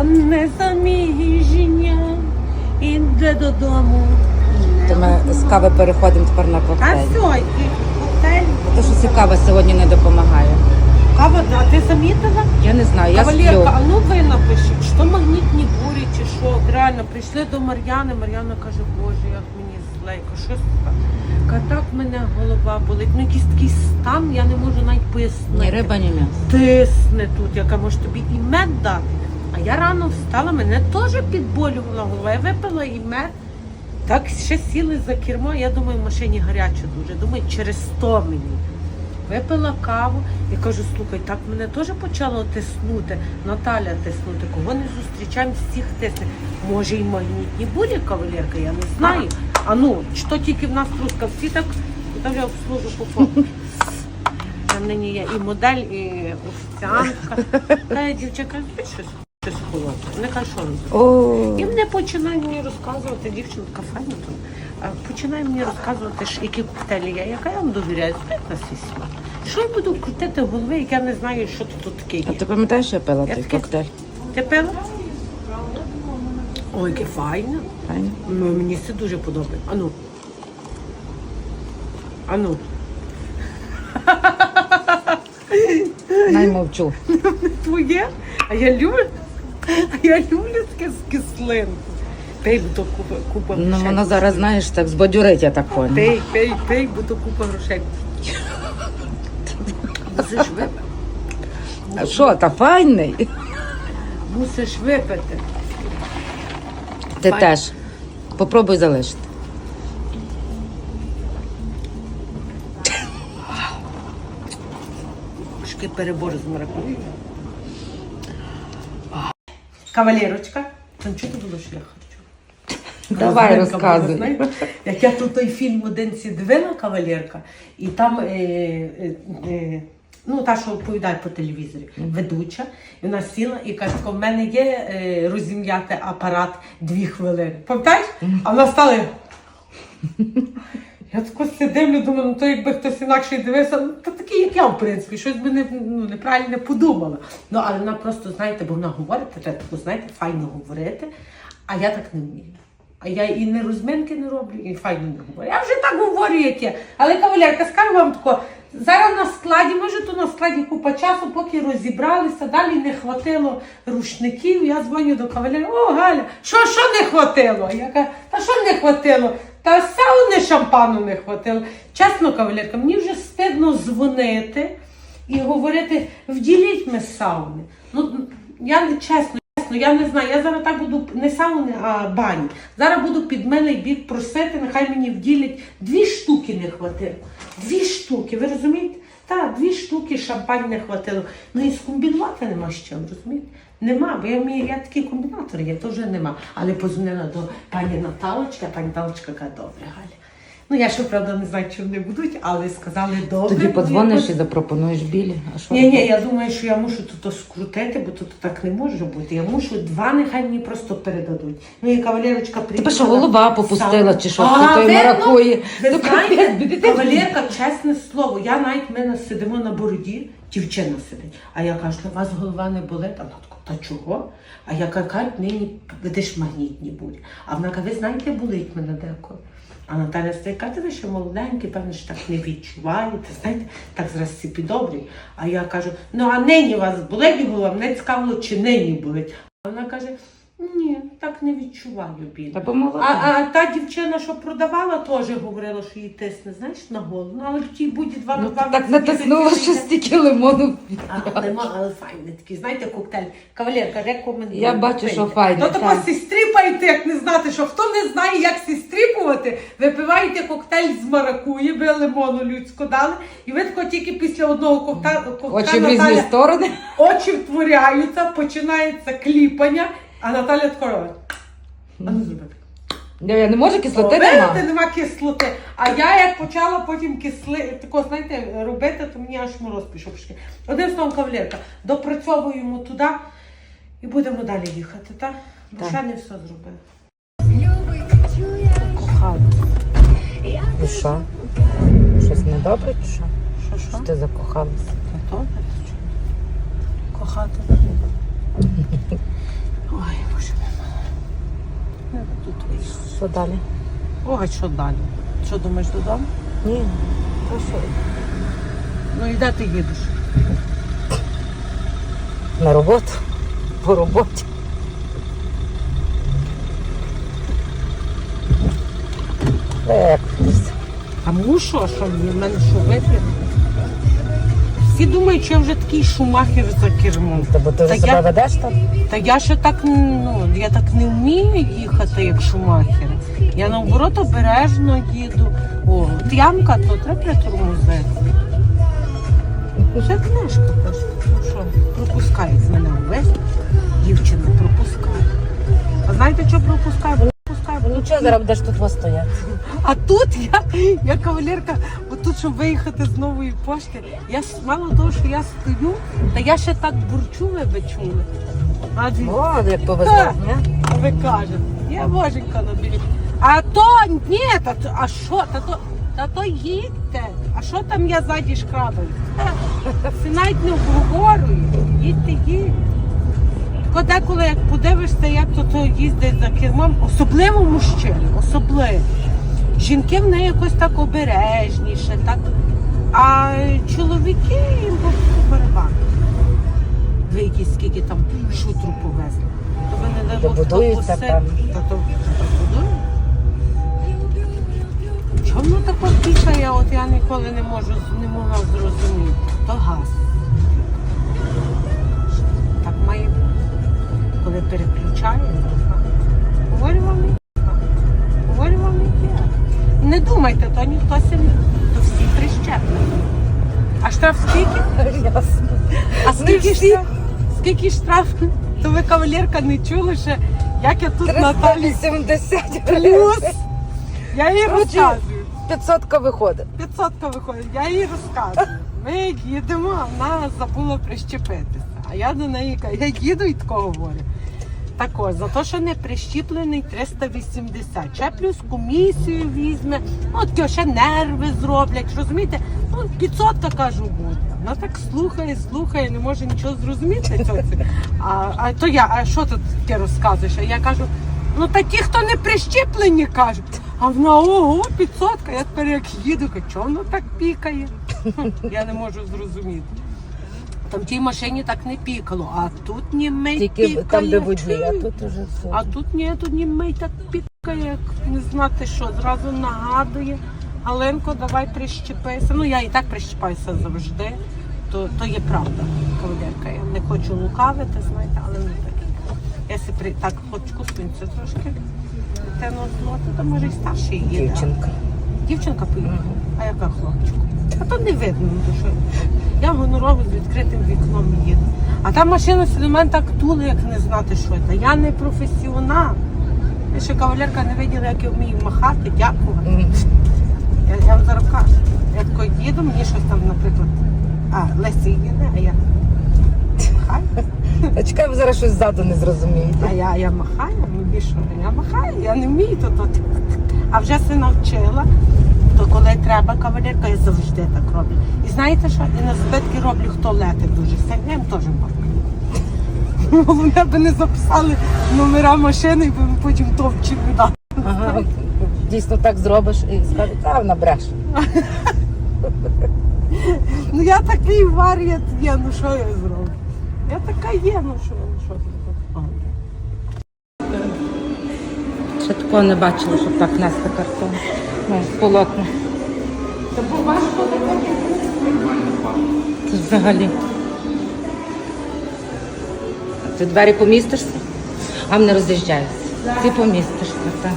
Не заміжня, іде додому. То ми з кави переходимо тепер на А коктейль. все, і коктейль. Тому що ця кава сьогодні не допомагає. Кава, а ти замітила? Я не знаю, я Кавалерка, а ну ви напишіть, що магнітні бурі чи що. От Реально прийшли до Мар'яни. Мар'яна каже, боже, як мені злейко, що так? Каже, так в мене голова болить. Ну якийсь такий стан, я не можу навіть пояснити. Ні риба, ні м'ясо. тисне тут, яка може тобі і мед дати. А я рано встала, мене теж підболювала голова. Я випила і мед. Так ще сіли за кермо. Я думаю, в машині гаряче дуже. Думаю, через то мені. Випила каву і кажу, слухай, так мене теж почало тиснути. Наталя тиснути. Кого не зустрічаємо, всіх тисне. Може і магнітні бурі кавалерка, я не знаю. А ну, що тільки в нас трускавці, так я вже обслужу по фото. Там нині є і модель, і офіціантка. Та дівчинка, щось, щось холодне. Не каже, що робити. І мене починає мені розказувати, дівчинка файна тут, починає мені розказувати, які коктейлі є, яка я вам довіряю, спить на свій смак. Що я буду крутити в голові, як я не знаю, що тут, таке а ти пам'ятаєш, що я пила Я той таке- коктейль? Ти пила? Ой, яке файне. Файно. Ну, Мені це дуже подобається. Ану. Ану. Най мовчу. твоє, а я люблю, я люблю таке з кислинку. Пей, бо то купа, купа Ну грошей. воно зараз, знаєш, так збадьорить, я так поняла. Пей, пей, пей, бо то купа грошей. Мусиш випити. А що, та файний? Мусиш випити. Ти Файно. теж. Попробуй залишити. Трошки перебор з маракуєю. Кавалерочка, нічого не було, що я хочу. Давай, була, розказуй. Як я тут той фільм один ці дивила кавалерка, і там е, е, е, ну, та, що оповідає по телевізорі, ведуча, і вона сіла і каже, в мене є е, розім'яти апарат дві хвилини. Пам'ятаєш? А вона стала. Я тако це дивлю, думаю, ну то якби хтось інакше дивився, ну то такий, як я, в принципі, щось би не, ну, неправильно не подумала. Ну, але вона просто, знаєте, бо вона говорить, треба знаєте, файно говорити, а я так не вмію. А я і не розминки не роблю, і файно не говорю. Я вже так говорю, як є. Але кавалерка, скажу вам тако, зараз на складі, може, то на складі купа часу, поки розібралися, далі не хватило рушників. Я дзвоню до кавалера, о, Галя, що, що не хватило? Я кажу, та що не хватило? Та сауни шампану не хватило. Чесно, кавалерка, мені вже стидно дзвонити і говорити, вділіть ми сауни. Ну, я не чесно. Чесно, я не знаю. Я зараз так буду не сауни, а бані. Зараз буду під милий бік просити, нехай мені вділять дві штуки не хватило. Дві штуки, ви розумієте? Так, дві штуки шампань не хватило. Ну і скомбінувати нема з чим, розумієте? Нема, бо я вмію, я такий комбінатор то вже нема. Але позвонила до пані Наталочки, а пані Наталочка каже, добре, Галя. Ну я ще правда не знаю, чи вони будуть, але сказали добре. Тоді Ну, подзвониш і запропонуєш білі. А що? ні, ні, я думаю, що я мушу тут скрутити, бо тут так не може бути. Я мушу два, нехай мені просто передадуть. Ну і кавалерочка приїхала. що, голова попустила, чи що? А, Ти той видно? Ви Ну, знаєте, капець, кавалерка, чесне слово, я навіть ми сидимо на бороді, дівчина сидить. А я кажу, у вас голова не болить? А вона така, та чого? А я кажу, «Кать, нині видиш магнітні будь. А вона каже, ви знаєте, болить мене деколи. А Наталя стає, каже, ви ще молоденькі, певно, що так не відчуваєте, знаєте, так зараз всі підобрі. А я кажу, ну а нині у вас болить голова, мене цікавило, чи нині болить. А вона каже, так не відчуваю біль. Та. А, а та дівчина, що продавала, теж говорила, що їй тисне, знаєш, на голову. Ну, але в тій буді два Ну, два. ти так натиснула, що стільки лимону. А, нема, але файний такий, знаєте, коктейль. Кавалерка, рекомендую. Я бачу, що файний, То так. сістріпайте, як не знати, що хто не знає, як сістріпувати, випиваєте коктейль з маракуї, ви лимону людську дали, і ви тако тільки після одного коктейля, Очі в різні сторони. очі втворяються, починається кліпання, а Наталя тако робить. А ну зроби. Я не можу кислоти нема. нема кислоти. А я як почала потім кисли, тако, знаєте, робити, то мені аж мороз пішов. пішки. Одним словом, кавалерка, допрацьовуємо туди і будемо далі їхати, так? Бо Так. ще не все зробили. Кохала. І що? Щось недобре чи що? Що, що? Що ти закохалася? Добре. Кохати. Ой, боже мій мала. Тут вийшло. Що далі? О, що далі? Що думаєш додому? Ні. Та що? Ну і де ти їдеш? На роботу. По роботі. Е, так. А мушу, а що мені в мене що вип'є? Всі думають, що я вже такий шумахер за кермом. Та бо ти я- себе ведеш там? Та я ще так, ну, я так не вмію їхати, як шумахер. Я наоборот обережно їду. О, от ямка, то треба притормозити. Вже книжка пише. Ну що, пропускають мене увесь. Дівчина пропускає. А знаєте, що пропускає? Пропускає, Ну чого зараз будеш тут вас стояти? а тут я, я кавалерка, тут, щоб виїхати з нової пошти, я ж мало того, що я стою, та я ще так бурчу, ви би чули. Адже О, як повезло, Так. ви кажете, я боженька наберіть. А то ні, та, то- а що, та то, та то їдьте. А що там я ззаді шкрабаю? Це навіть не обговорюю. Їдьте, їдьте. Тако деколи, як подивишся, як то, то їздить за кермом, особливо мужчини, особливо. Жінки в неї якось так обережніше, так. А чоловіки їм просто барабан. Ви якісь скільки там шутру повезли. То ви не дай Бог, хто Добудуються там. Та то та. Чому воно так от от я ніколи не можу не могла зрозуміти. То газ. Так має бути. Коли переключає, то газ. Говорю вам Не думайте, то ніхто сильний, то всі прищеплені. А штраф скільки? Ясно. А скільки всі. штраф? Скільки штраф? То ви кавалерка не чули ще, як я тут Наталі 380 плюс. Я їй розказую. 500 виходить. 500 виходить, я їй розказую. Ми їдемо, а вона забула прищепитися. А я до неї кажу, я їду і такого говорю. Так ось, за те, що не прищіплений 380. Ще плюс комісію візьме, ну таке ще нерви зроблять. Розумієте? Ну, 500 кажу буде. Вона так слухає, слухає, не може нічого зрозуміти. А, а то я, а що тут таке розказуєш? А я кажу, ну та ті, хто не прищеплені, кажуть. А вона ого, 500, я тепер як їду, чого воно так пікає? Я не можу зрозуміти. Там в тій машині так не пікало, а тут німей Тільки пікає. там, де водій, а тут уже все. А тут ні, тут німей так пікає, як не знати що, зразу нагадує. Галенко, давай прищепися. Ну я і так прищепаюся завжди. То, то є правда, кавалерка. Я не хочу лукавити, знаєте, але не так. Я си при... так хочу спинцю трошки. Дитину злоти, то може і старший їде. Дівчинка. Дівчинка поїхала, а яка хлопчик? А то не видно, ну, що я гонорово з відкритим вікном їду. А та машина до мене так тули, як не знати, що це. Я не професіонал. Я ще кавалерка не виділа, як я вмію махати, дякувати. Я, я вам зараз кажу. Я тако їду, мені щось там, наприклад, а, Леся їде, а я махаю. Та чекай, ви зараз щось ззаду не зрозумієте. А я, я махаю, ну більше я махаю, я не вмію то тут. А вже се навчила, то коли треба кавалерка, я завжди так роблю. І знаєте що? І на збитки роблю, хто летить дуже сильно, я теж махаю. Вони б не записали номера машини, і ми потім товчі віддали. Ага. Дійсно так зробиш і скажуть, а вона бреше. Ну я такий варіант є, ну що я зроблю? Я така є, ну що, ну що зроблю? Ще такого не бачила, щоб так нести картон. Полотно. Та бо важко таке. Це взагалі. Ти двері помістишся? А вони роз'їжджаються. Ти помістишся, так.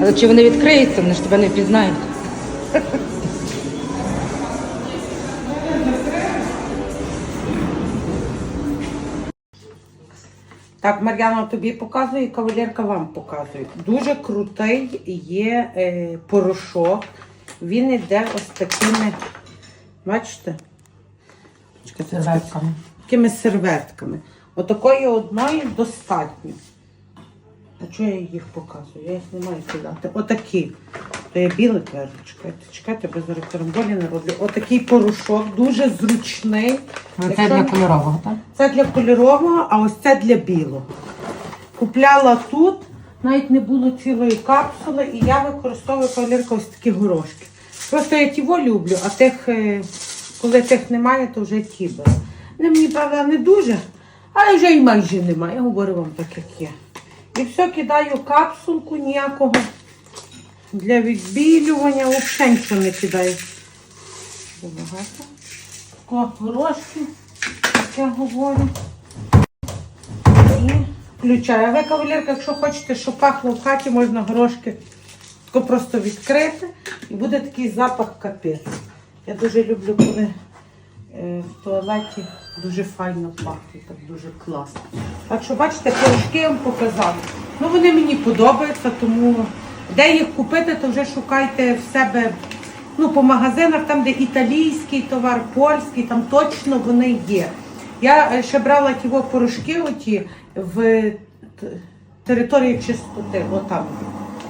Але чи вони відкриються, вони ж тебе не впізнають. Так, Мар'яна тобі показує, кавалерка вам показує. Дуже крутий є е, порошок. Він іде ось такими, бачите? Серветками. Такими серветками. Отакої одної достатньо. А чого я їх показую? Я їх не маю кидати. Отакі. То я білий твердо. Чекайте, чекайте, бо зараз карамболі не роблю. Отакий порошок, дуже зручний. Це Якщо- для кольорового, так? це для кольорового, а ось це для білого. Купляла тут, навіть не було цілої капсули, і я використовую кавалерка ось такі горошки. Просто я тіво люблю, а тих, е, коли тих немає, то вже ті беру. Вони мені, правда, не дуже, але вже і майже немає. Я говорю вам так, як є. І все кидаю капсулку ніякого для відбілювання, взагалі нічого не кидаю. Забагато. Такого горошки, як я говорю. І включаю. А ви, кавалерка, якщо хочете, щоб пахло в хаті, можна горошки просто відкрити і буде такий запах капець. Я дуже люблю, коли е, в туалеті дуже файно пахне, так дуже класно. Так що, бачите, порошки я вам показала. Ну, вони мені подобаються, тому де їх купити, то вже шукайте в себе ну, по магазинах, там, де італійський товар, польський, там точно вони є. Я е, ще брала ті порошки оті в території чистоти, отам.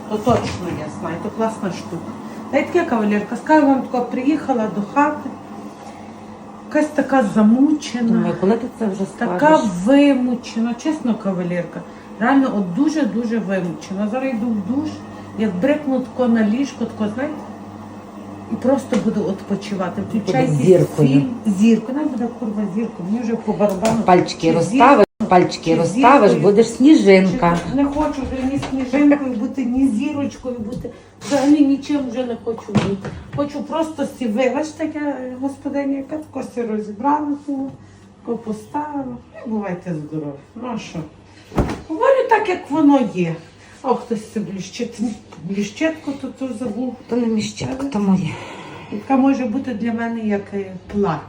То точно я знаю, то класна штука. Та й таке кавалерка, скажу вам тако, приїхала до хати, якась така замучена. Думаю, коли ти це вже Така скажеш? вимучена, чесно, кавалерка. Реально, от дуже-дуже вимучена. Зараз йду в душ, як брикну тако на ліжко, тако, знаєте, і просто буду відпочивати. Включай Буде якийсь зіркою. фільм. Зіркою. Нам буде курва зірка. Мені вже по барабану. Пальчики Чи розставиш, пальчики чи розставиш, зіркою. будеш сніжинка. Чи- Не хочу вже ні сніжинкою бути, ні зірочкою бути. Взагалі нічим вже не хочу бути. Хочу просто сіви. Бачите, я господиня, яка кості розібрала, тому тако поставила. Бувайте здорові. Ну а що? Говорю так, як воно є. О, хтось це бліщит. Бліщетку тут тут забув. То не міщатка, то моє. Яка може бути для мене як е, плач.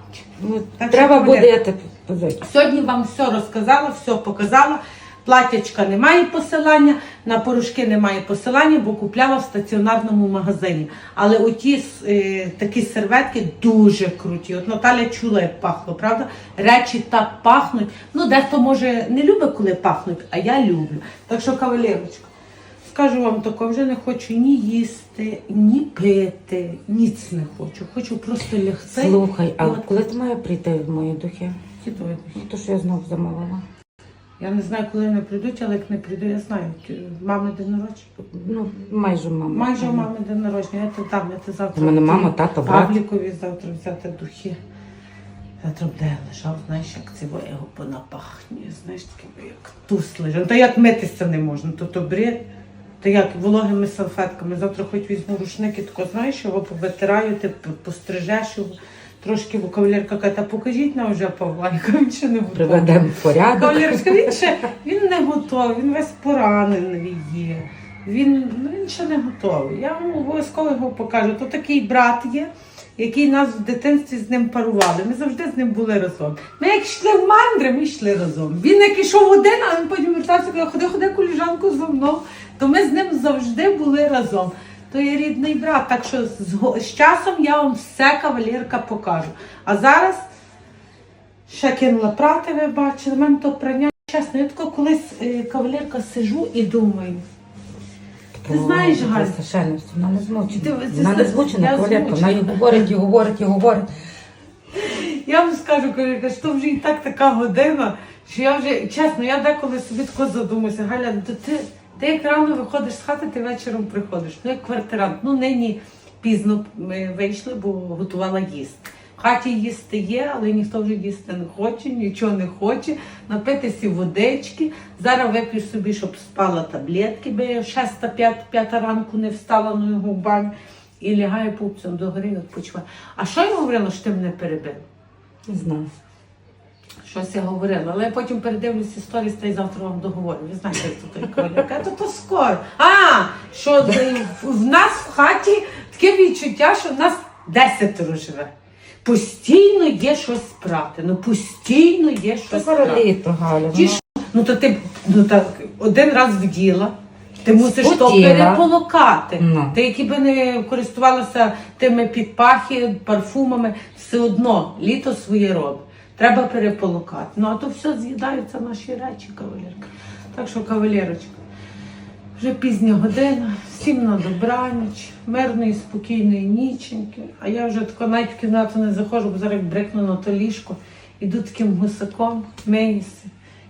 Ну, Так треба що, буде, я тебе позичу. Сьогодні вам все розказала, все показала. Платячка немає посилання, на порошки немає посилання, бо купляла в стаціонарному магазині. Але оті е, такі серветки дуже круті. От Наталя чула, як пахло, правда? Речі так пахнуть. Ну, дехто може не любить, коли пахнуть, а я люблю. Так що, кавалерочка, скажу вам тако, вже не хочу ні їсти, ні пити, ніц не хочу. Хочу просто лягти. Слухай, а От. коли ти має прийти в мої духи? Які то? Ну, то що я знову замовила. Я не знаю, коли вони прийдуть, але як не прийду, я знаю. Мами день народження. Ну, майже мама. Майже у мами день народження. Я то там, я то завтра. У мене мама, тато, брат. Павлікові завтра взяти духи. Завтра буде лежав, знаєш, як це його понапахнює, знаєш, таке як туз лежав. Та як митися не можна, то то бред. То як вологими салфетками. Завтра хоч візьму рушники, тако, знаєш, його повитираю, ти пострижеш його. Трошки бо кавалерка каже, та покажіть нам вже Павла, яка він ще не готовий. Приведемо в порядок. Кавалерська, він ще він не готовий, він весь поранений є. Він, ну, він ще не готовий. Я вам обов'язково його покажу. То такий брат є, який нас в дитинстві з ним парували. Ми завжди з ним були разом. Ми як йшли в мандри, ми йшли разом. Він як ішов один, а він потім вертався казав, ходи, ходи, коліжанку зо мною. То ми з ним завжди були разом. То є рідний брат. Так що з, з часом я вам все кавалерка покажу. А зараз Ще кинула прати, ви бачили, в мене то прання. Чесно, я тако колись е, кавалерка сижу і думаю. Ти знаєш, Галь, вона не змучена. Ти- Вона не змучена, кавалерка. Вона і змучена. говорить, і говорить, і говорить. я вам скажу, кавалерка, що то вже і так така година, що я вже, чесно, я деколи собі тако задумуюся, Галя, то ти, ти як рано виходиш з хати, ти вечором приходиш. Ну, як квартирант. Ну, нині пізно ми вийшли, бо готувала їсти. В хаті їсти є, але ніхто вже їсти не хоче, нічого не хоче. Напитися водички. Зараз вип'ю собі, щоб спала таблетки, бо я шеста, п'ята, п'ята ранку не встала на його в баню. І лягаю пупцем до гори відпочиваю. А що я говорила, що ти мене перебив? Не знаю. Щось я говорила, але я потім передивлюся сторіс та й завтра вам договорю. Ви знаєте, як то той кавалерка, то то скоро. А, що в, нас в хаті таке відчуття, що в нас десятеро живе. Постійно є щось прати. Ну постійно є щось прати. Галя? Ті, що- ну то ти ну так один раз вділа. Ти мусиш то Спотіла. переполокати. Ну. Ти, які би не користувалася тими підпахи, парфумами, все одно літо своє робить. Треба переполокати. Ну а то все з'їдаються наші речі, кавалерка. Так що, кавалерочка, вже пізня година, всім на добраніч, мирної, спокійної ніченьки. А я вже тако навіть в кімнату не заходжу, бо зараз як брекну на то ліжко, іду таким гусаком, миюся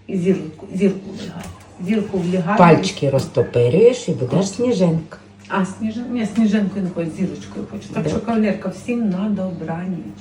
і зірку, зірку лягаю. зірку влягаю. Пальчики розтопирюєш і будеш сніжинка. А сніжинку? Ні, сніжинкою не хочу, зірочкою хочу. Так що, кавалерка, всім на добраніч.